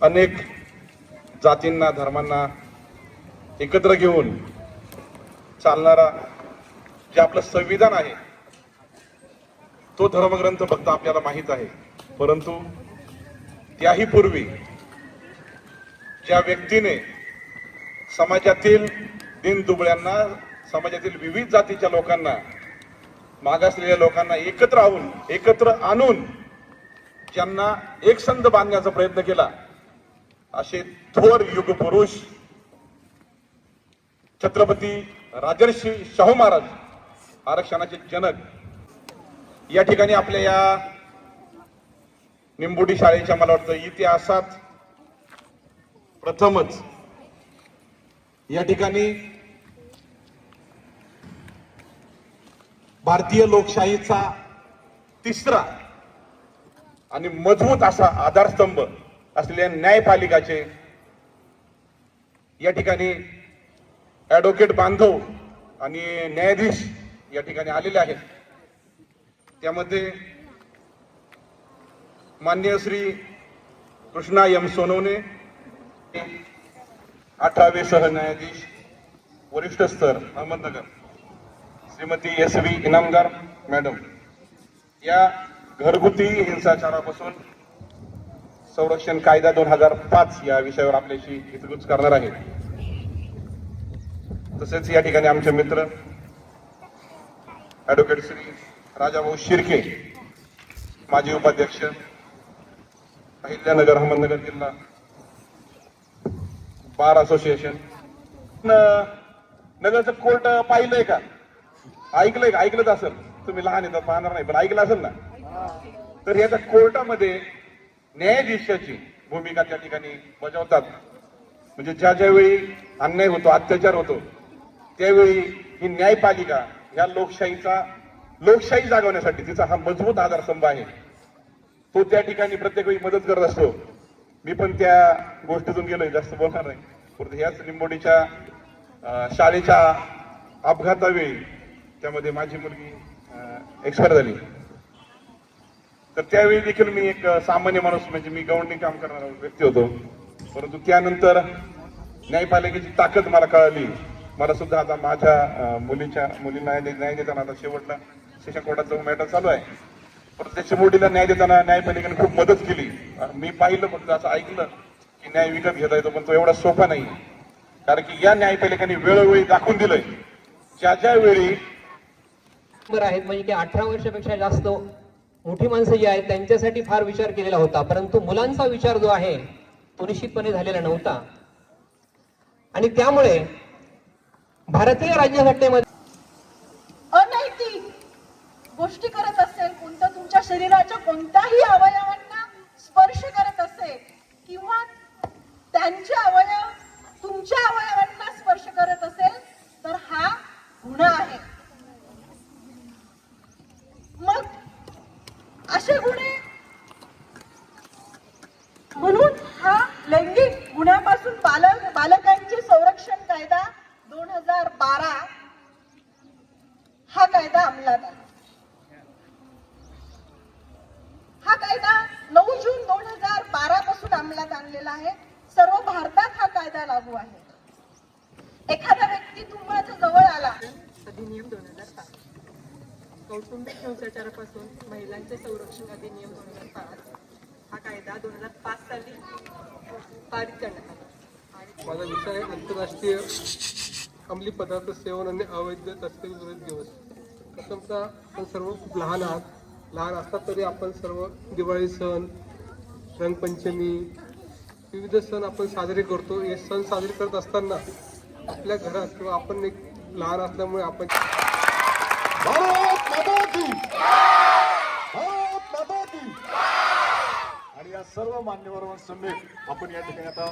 अनेक जातींना धर्मांना एकत्र घेऊन चालणारा जे आपलं संविधान आहे तो धर्मग्रंथ फक्त आपल्याला माहीत आहे. परंतु त्याही पूर्वी ज्या व्यक्तीने समाजातील दिनदुबळ्यांना समाजातील विविध जातीच्या लोकांना मागासलेल्या लोकांना एकत्र आणून एकत्र आणून ज्यांना एकसंध बांधण्याचा प्रयत्न केला असे थोर युग पुरुष छत्रपती राजर्षी शाहू महाराज आरक्षणाचे जनक या ठिकाणी आपल्या या निंबोडी शाळेच्या मला वाटतं इतिहासात प्रथमच या ठिकाणी भारतीय लोकशाहीचा तिसरा आणि मजबूत असा आधारस्तंभ असलेल्या न्यायपालिकाचे या ठिकाणी ॲडव्होकेट बांधव आणि न्यायाधीश या ठिकाणी आलेले आहेत. त्यामध्ये मान्य श्री कृष्णा एम सोनवणे अठरावे सहन्यायाधीश वरिष्ठ स्तर Ahmednagar Shrimati S V Inamdar madam. या घरगुती हिंसाचारापासून संरक्षण कायदा दोन हजार पाच या विषयावर आपल्याशी हितगुज करणार आहे. तसेच या ठिकाणी आमचे मित्र ऍडव्होकेट श्री राजाभाऊ शिर्के माजी उपाध्यक्ष अहिल्यानगर अहमदनगर जिल्हा बार असोसिएशन. न- नगरचं कोर्ट पाहिलंय का? ऐकलंय का? ऐकलंच असेल. तुम्ही लहान येतात पाहणार नाही पण ऐकलं असेल ना? तर याच्या कोर्टामध्ये न्यायाधीशाची भूमिका त्या ठिकाणी बजावतात. म्हणजे ज्या ज्यावेळी अन्याय होतो अत्याचार होतो त्यावेळी ही न्यायपालिका ह्या लोकशाहीचा लोकशाही जागवण्यासाठी तिचा हा मजबूत आधारस्तंभ आहे. तो त्या ठिकाणी प्रत्येक वेळी मदत करत असतो. मी पण त्या गोष्टीतून गेलोय जास्त बोलणार नाही. परंतु ह्याच लिंबोडीच्या शाळेच्या अपघातावेळी त्यामध्ये माझी मुलगी एक्सपायर झाली. तर त्यावेळी देखील मी एक सामान्य माणूस म्हणजे मी गवंडी काम करणारा व्यक्ती होतो. परंतु त्यानंतर न्यायपालिकेची ताकद मला कळाली. मला सुद्धा आता माझ्या मुलीच्या मुलींना न्याय देताना आता शेवटला सेशन जाऊन मॅटर चालू आहे. परंतु त्याच्या मुलीला न्याय देताना न्यायपालिकेने खूप मदत केली. मी पाहिलं फक्त असं ऐकलं की न्याय विकत घेता येतो पण तो एवढा सोपा नाही. कारण की या न्यायपालिकेने वेळोवेळी दाखवून दिलंय. ज्या ज्या वेळी आहेत म्हणजे की अठरा वर्षापेक्षा जास्त मोठी माणसं जी आहेत त्यांच्यासाठी फार विचार केलेला होता. परंतु मुलांचा विचार जो आहे तो निश्चितपणे झालेला नव्हता. आणि त्यामुळे भारतीय राज्यघटनेमध्ये अनैतिक गोष्टी करत असेल कोणतं तुमच्या शरीराच्या कोणत्याही अवयवांना स्पर्श करत असेल किंवा त्यांच्या अवयव तुमच्या अवयवांना स्पर्श करत असेल तर हा गुन्हा आहे मग असे गुन्हे. म्हणून हा लैंगिक गुन्ह्यापासून बालक बालकांचे संरक्षण कायदा दोन हजार बारा हा कायदा अंमलात आला. हा कायदा नऊ जून दोन हजार बारा पासून अंमलात आणलेला आहे. सर्व भारतात हा कायदा लागू आहे. एखादा व्यक्ती तुम्हाला जवळ आला. अधिनियम दोन हजार कौटुंबिक हिंसाचारापासून महिलांचे संरक्षण अधिनियम दोन हजार पाच. हा कायदा दोन हजार पाच साली पारित करण्यात आला. आणि माझा विषय आहे आंतरराष्ट्रीय अंमली पदार्थ सेवन आणि अवैध तस्करी विरोध दिवस. प्रथमतः आपण सर्व खूप लहान आहात. लहान असतात तरी आपण सर्व दिवाळी सण रंगपंचमी विविध सण आपण साजरे करतो. हे सण साजरे करत असताना आपल्या घरात किंवा आपण एक लहान असल्यामुळे आपण सर्व मान्यवर समेत आपण या ठिकाणी आता